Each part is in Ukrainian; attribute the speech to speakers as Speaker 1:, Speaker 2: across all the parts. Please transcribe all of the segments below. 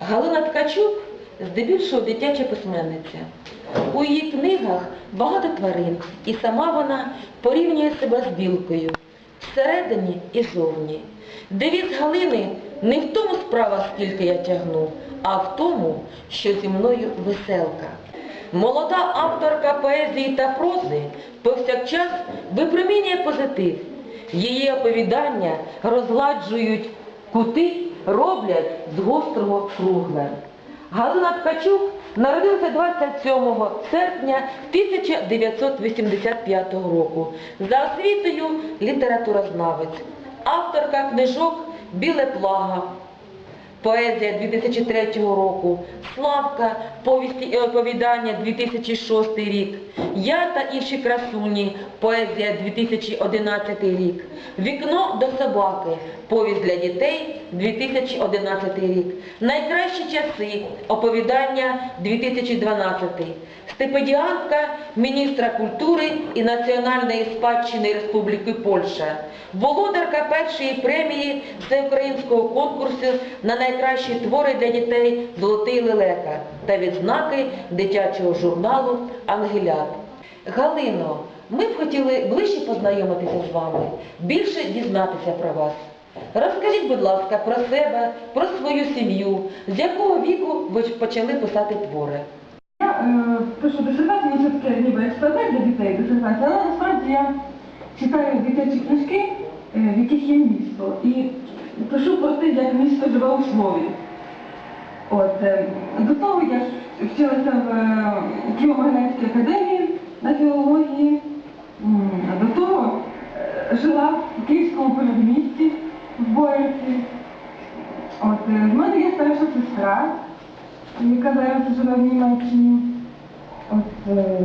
Speaker 1: Галина Ткачук здебільшого дитяча письменниця. У її книгах багато тварин, і сама вона порівнює себе з білкою всередині і зовні. Девіз Галини не в тому справа, скільки я тягну, а в тому, що зі мною веселка. Молода авторка поезії та прози повсякчас випромінює позитив. Її оповідання розгладжують кути, роблять з гострого кругле. Галина Ткачук народилася 27 серпня 1985 року. За освітою літературознавець, авторка книжок Біле плага, Поезія 2003 року, Славка, повісті і оповідання 2006 рік, Я та інші красуні, поезія 2011 рік, Вікно до собаки, повість для дітей 2011 рік, Найкращі часи, оповідання 2012, стипендіантка міністра культури і національної спадщини Республіки Польща, володарка першої премії всеукраїнського конкурсу на найкращі твори для дітей Золотий лелека та відзнаки дитячого журналу Ангелят. Галино, ми б хотіли ближче познайомитися з вами, більше дізнатися про вас. Розкажіть, будь ласка, про себе, про свою сім'ю, з якого віку ви почали писати твори.
Speaker 2: Я е, пишу дисертацію, ну це таке ніби експеримент для дітей дисертація, але насправді я читаю дитячі книжки, е, в яких є місто. І пишу про те, як місто живе у слові. От, е, до того я вчилася в е, Києво-Могилянській академії на філології, до того е, жила в Київському передмісті в. От, е, в мене є старша сестра, яка зараз живе в Німеччині. От, е,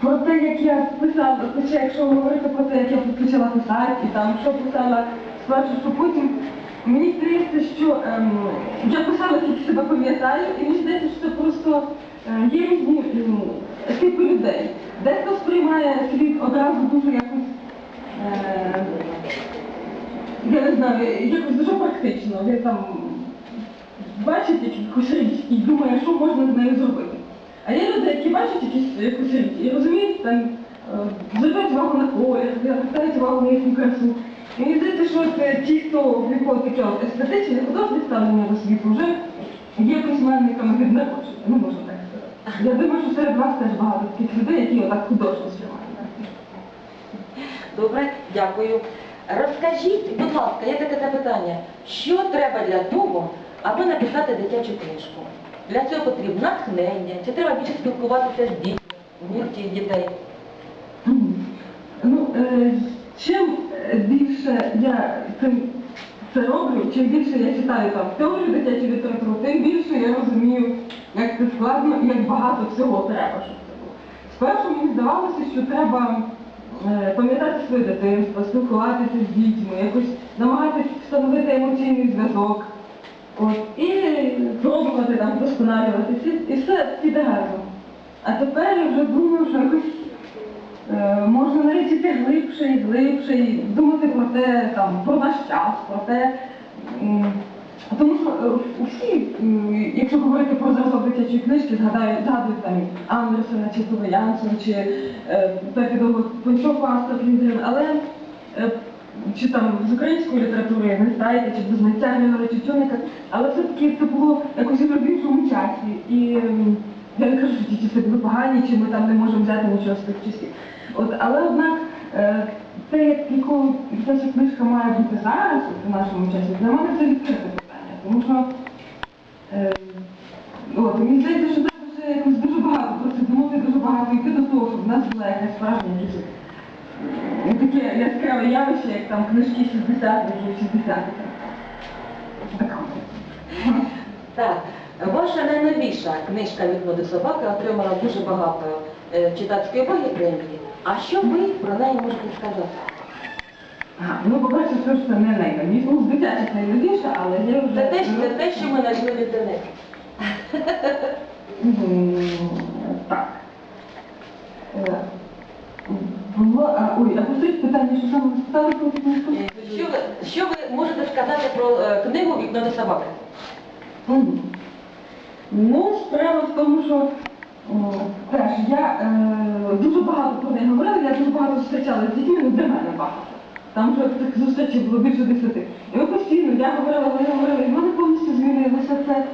Speaker 2: про те, як я писала, хоча якщо говорити про те, як я почала писати, там що писала спершу, що потім, мені здається, що ем, я писала тільки себе пам'ятаю, і мені здається, що це просто е, є різні ем, типи людей. Дехто сприймає світ одразу дуже якось. Е, я не знаю, якось дуже практично. Він там бачить якусь річ і думає, що можна з нею зробити. А є люди, які бачать якісь, якусь річ і розуміють, там, е, звертають увагу на колір, звертають увагу на їхню красу. І мені здається, що от, е, ті, хто в якого таке естетичне, художнє ставлення до світу, вже є письменниками від народження, ну можна так сказати. Я думаю, що серед вас теж багато таких людей, які отак художньо сприймають.
Speaker 1: Добре, дякую. Розкажіть, будь ласка, є таке запитання, що треба для того, аби написати дитячу книжку? Для цього потрібно натхнення, чи треба більше спілкуватися з дітьми, гурті дітей?
Speaker 2: Ну, е, чим більше я цим це роблю, чим більше я читаю там теорію дитячої літератури, тим більше я розумію, як це складно і як багато всього треба, щоб це було. Спершу мені здавалося, що треба пам'ятати своє дитинство, спілкуватися з дітьми, якось намагатися встановити емоційний зв'язок. І пробувати там вдосконалюватися, і все піде гарно. А тепер я вже думаю, що якось Е, можна навіть іти глибше і глибше, і думати про те, там, про наш час, про те. м, Тому що е, усі, якщо говорити про зразок дитячої книжки, згадають, згадують там Андерсона чи Туве Янсен, чи е, так і довго Панчоку Астра Ліндгрен, але е, чи там з української літератури Гнестайка, чи Близнеця Григоря Тютюника, але все-таки це було якось в іншому часі. І я не кажу, що часи були погані, чи ми там не можемо взяти нічого з тих часів. От, але однак е, те, як- яку дитяча книжка має бути зараз, в нашому часі, для мене це відкрите. Тому що е, мені здається, що треба вже якось дуже багато про це думати, дуже багато йти до того, щоб в нас була якась справжня якісь таке яскраве явище, як там книжки 60-х і 60-х. Так.
Speaker 1: Ваша найновіша книжка «Вікно до собаки отримала дуже багато е, читацької уваги премії. А що ви про неї можете сказати?
Speaker 2: Ага, ну, по-перше, все ж це не найновіше, ну, з дитячих найновіше, але є вже...
Speaker 1: Це те, це те, що ми знайшли в інтернеті.
Speaker 2: М, Так. Е, Було, а, ой, а повторіть питання, що саме ви спитали про книжку?
Speaker 1: Е, Що ви, що ви можете сказати про е, книгу «Вікно до собаки»?
Speaker 2: Мгм. Ну, справа в тому, що о, теж я е, дуже багато про неї говорила, я дуже багато зустрічалася з дітьми, ну для мене багато. Там вже цих зустрічей було більше десяти. І ми постійно, я говорила, вони говорили, і в мене повністю змінилося це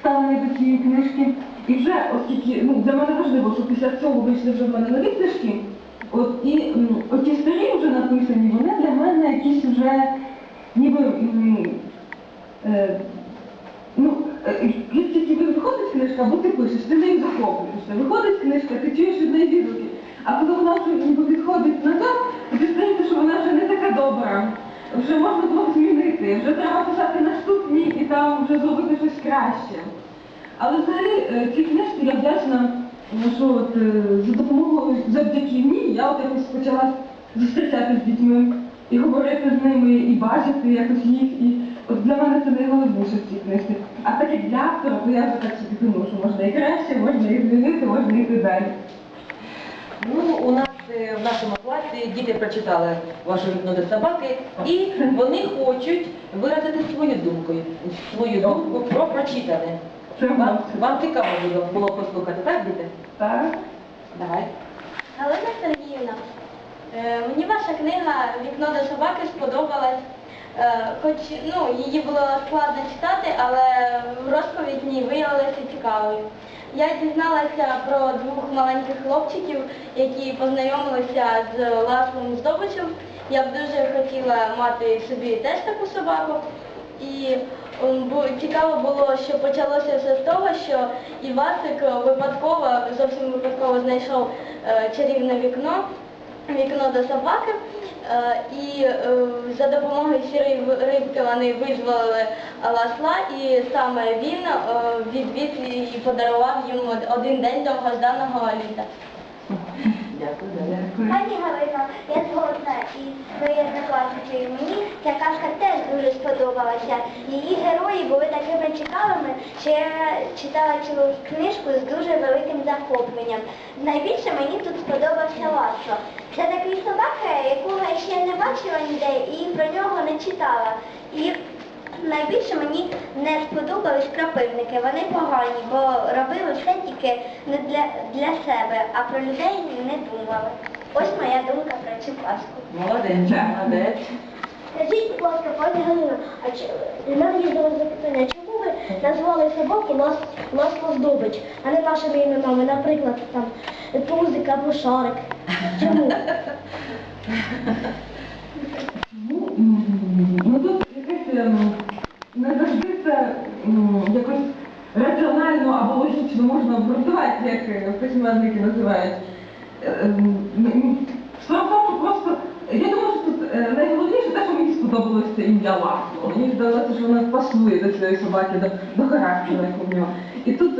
Speaker 2: ставлення до цієї книжки. І вже, оскільки ну, для мене важливо, що після цього вийшли вже в мене нові книжки, от і оті старі вже написані, вони для мене якісь вже ніби. е, Ну, е, тільки виходить книжка, або ти пишеш, ти нею захоплюєшся. Виходить книжка, ти чуєш від неї відгуки. А коли вона вже ніби відходить назад, здається, що вона вже не така добра. Вже можна було змінити, вже треба писати наступні і там вже зробити щось краще. Але взагалі е, цій книжці я вдячна, е, що от, е, за допомогою завдяки ній я от якось почала зустрічатися з дітьми і говорити з ними, і бачити якось їх. І от для мене це найголовніше в цій книжці. А так як для автора, то я вже так собі думаю, що можна і краще, можна і змінити, можна йти далі.
Speaker 1: Ну, у нас е, в нашому класі діти прочитали ваше вікно до собаки і вони хочуть виразити свою думку, свою думку про прочитане.
Speaker 2: Це
Speaker 1: Вам,
Speaker 2: вам.
Speaker 1: вам цікаво було, було послухати, так, діти?
Speaker 2: Так?
Speaker 1: Давай.
Speaker 3: Галина Сергіївна, е, мені ваша книга Вікно до собаки сподобалась. Е, Хоч ну, її було складно читати, але розповідь в ній виявилася цікавою. Я дізналася про двох маленьких хлопчиків, які познайомилися з Ласлом Здобичем. Я б дуже хотіла мати собі теж таку собаку. І цікаво було, що почалося все з того, що Івасик випадково, зовсім випадково знайшов е, чарівне вікно, вікно до собаки. Е, і е, за допомогою сірої рибки вони визволили ласла, і саме він відвід відвіз і подарував їм один день довгожданого літа.
Speaker 1: Дякую.
Speaker 2: Дякую.
Speaker 4: Пані Галина, я згодна із своєю однокласницею. Мені ця казка теж дуже сподобалася. Її герої були такими цікавими, що я читала цю книжку з дуже великим захопленням. Найбільше мені тут сподобався Ласо. Це такий собака, якого я ще не бачила ніде і про нього не читала. І Найбільше мені не сподобались крапивники. Вони погані, бо робили все тільки не для, для себе, а про людей не думали. Ось моя думка про цю казку.
Speaker 1: Молодець, молодець.
Speaker 4: Скажіть, будь ласка, пані Галина, а чи мене є до вас запитання, чому ви назвали собаку нас, нас здобич, а не нашими іменами, наприклад, там Тузик або Шарик? Чому?
Speaker 2: Ну, м, ну тут якесь ем, не завжди це м, якось раціонально або логічно можна обґрунтувати, як е, письменники називають. Е, Справа в тому, що просто я думаю, що тут е, найголовніше те, що мені сподобалося це ім'я Ласло. Мені здалося, що воно пасує до цієї собаки, до, до характеру, як у нього. І тут,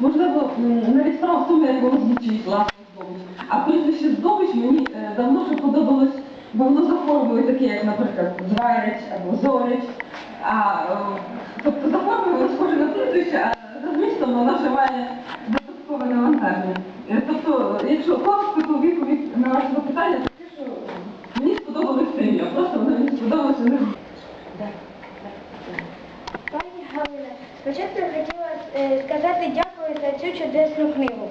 Speaker 2: можливо, навіть справа в тому, як воно звучить Ласло здобич. А прізвище здобич мені е, давно ще подобалось, бо воно за таке, як, наприклад, Звайрець або Зорич. А, е, тобто за воно схоже на прізвище, а за змістом воно ще має додаткове навантаження. Е, Тобто, якщо коротко, то відповідь на ваше запитання таке, що мені сподобалось це ім'я, просто воно мені сподобалося не
Speaker 4: Пані Галина, спочатку я хотіла е, сказати дякую за цю чудесну книгу.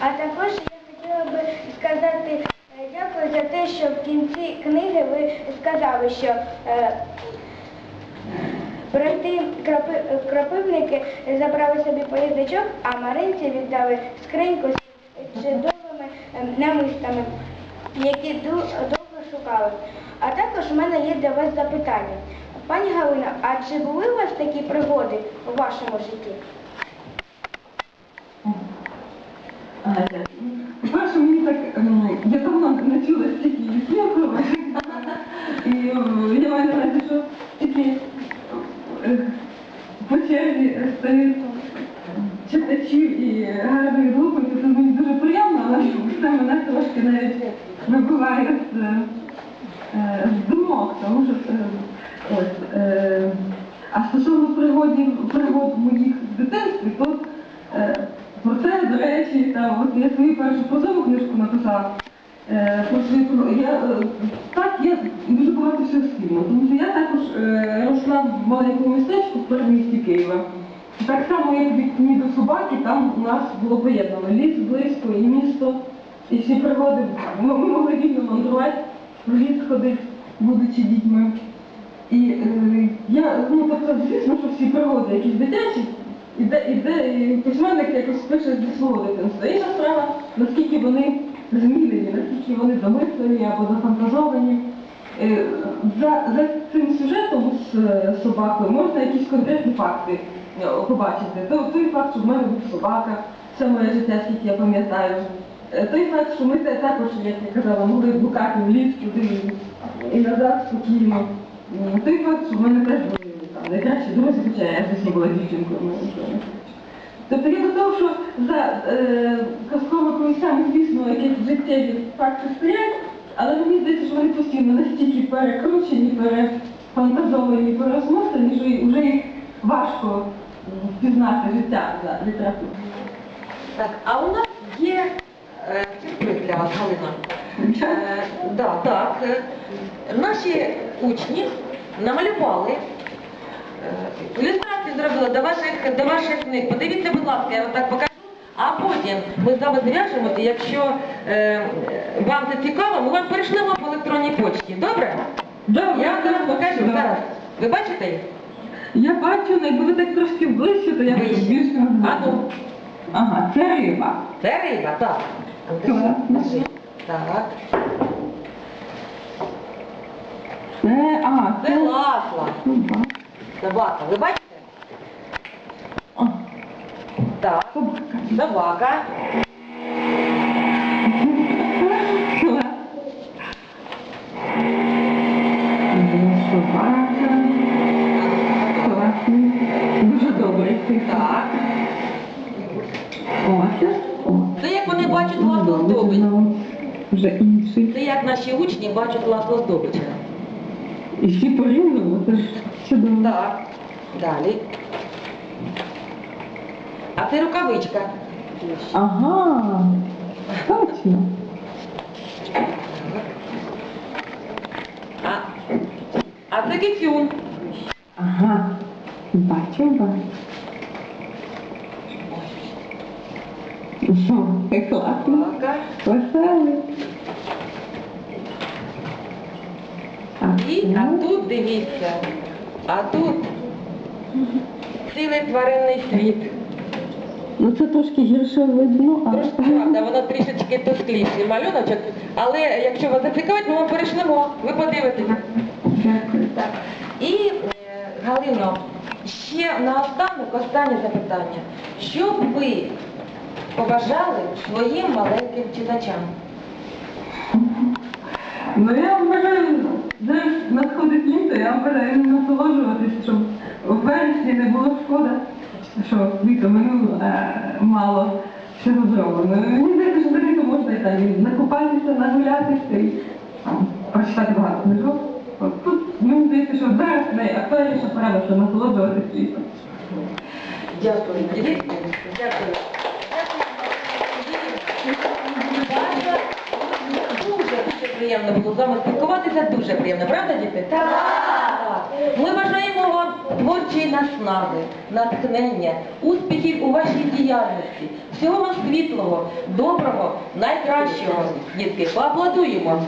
Speaker 4: А також я хотіла би сказати е, дякую за те, що в кінці книги ви сказали, що брати крапи, крапивники забрали собі поїздочок, а Маринці віддали скриньку з чудовими е, намистами, які довго шукали. А також у мене є для вас запитання. Пані Галина, а чи були у вас такі пригоди у вашому житті?
Speaker 2: Ага, дякую. По-перше, мені так, ем, я давно не чула стільки сміху. І ем, я маю на увазі, що тільки е, по черзі стають читачів і гарно відгукуються, це мені дуже приємно, але це мене трошки навіть вибиває з, е, з думок, тому що е, ось. е, А стосовно пригодів, пригод моїх в дитинстві, то е, про це, до речі, та, от я свою першу позову книжку написала. Е, я, е, так, я дуже багато всього спільно, тому що я також е, росла в маленькому містечку в передмісті Києва. Так само, як від ні до собаки, там у нас було поєднано ліс близько і місто, і всі пригоди. Ми, могли вільно мандрувати, в ліс ходити, будучи дітьми. І е, я, ну тобто, звісно, що всі пригоди якісь дитячі, іде, іде і письменник якось пише зі свого дитинства. Інша справа, наскільки вони змінені, наскільки вони замислені або зафантазовані. Е, За, за цим сюжетом з е, собакою можна якісь конкретні факти побачити. То- Той факт, що в мене був собака, все моє життя, скільки я пам'ятаю. Е, Той факт, що ми те- також, як я казала, могли блукати в ліс туди і назад спокійно. Той факт, що в мене теж були там, найкращі друзі, хоча я звісно була дівчинкою. Тобто я до того, що за е, казковими повістями, звісно, якісь життєві факти стоять, але мені здається, що вони постійно настільки перекручені, перефантазовані, переосмислені, що вже їх важко м, впізнати життя за літературою.
Speaker 1: Так, а у нас є е, сюрприз для вас, Галина. Е, да, так, е, наші учні намалювали, е, ілюстрації зробили до ваших, до ваших книг. Подивіться, будь ласка, я вам так покажу. А потім ми з вами зв'яжемося, якщо е, вам це цікаво, ми вам перейшлемо по електронній почті. Добре?
Speaker 2: Добре,
Speaker 1: Я вам зараз покажу. Зараз. Ви бачите їх?
Speaker 2: Я бачу, якби ви так трошки ближче, то я б
Speaker 1: Ближче.
Speaker 2: більше
Speaker 1: А ну.
Speaker 2: Ага, це риба.
Speaker 1: Це риба, так.
Speaker 2: Класно.
Speaker 1: Держи. Так.
Speaker 2: Це, а,
Speaker 1: Це ласла.
Speaker 2: собака.
Speaker 1: Собака. Ви бачите?
Speaker 2: А,
Speaker 1: Так.
Speaker 2: собака.
Speaker 1: Собака. Учні бачать власну здобич.
Speaker 2: І всі порівняно, це ж чудово.
Speaker 1: Так. Далі. А це рукавичка.
Speaker 2: Ага, точно.
Speaker 1: А, а це кицюнь.
Speaker 2: Ага, бачу, бачу. Це класно.
Speaker 1: Собака.
Speaker 2: Веселий. А,
Speaker 1: І, а
Speaker 2: ну,
Speaker 1: тут дивіться. А тут цілий тваринний світ.
Speaker 2: Ну це трошки гірше видно, а
Speaker 1: Трошки правда, воно трішечки тускліший малюночок, але якщо вас зацікавить, ми вам перейшлемо, ви подивитеся.
Speaker 2: Дякую.
Speaker 1: Так. І, е, Галино, ще наостанок останнє запитання. Що б ви побажали своїм маленьким читачам?
Speaker 2: Ну я вам бажаю, зараз надходить літо, я вам бажаю насолоджуватись, щоб в вересні не було шкода, що літо минуло, а мало всього зроблено. Мені здається, що за літо можна і там і накупатися, нагулятися і там, прочитати багато книжок. Тут мені здається, що зараз найактуальніша пора, що насолоджуватись літом.
Speaker 1: Дякую. Дякую. Дякую. Дуже дуже приємно було з вами спілкуватися, дуже приємно, правда, діти? Так. Ми бажаємо вам творчої наснаги, натхнення, успіхів у вашій діяльності, всього вам світлого, доброго, найкращого. Дітки, поаплодуємо.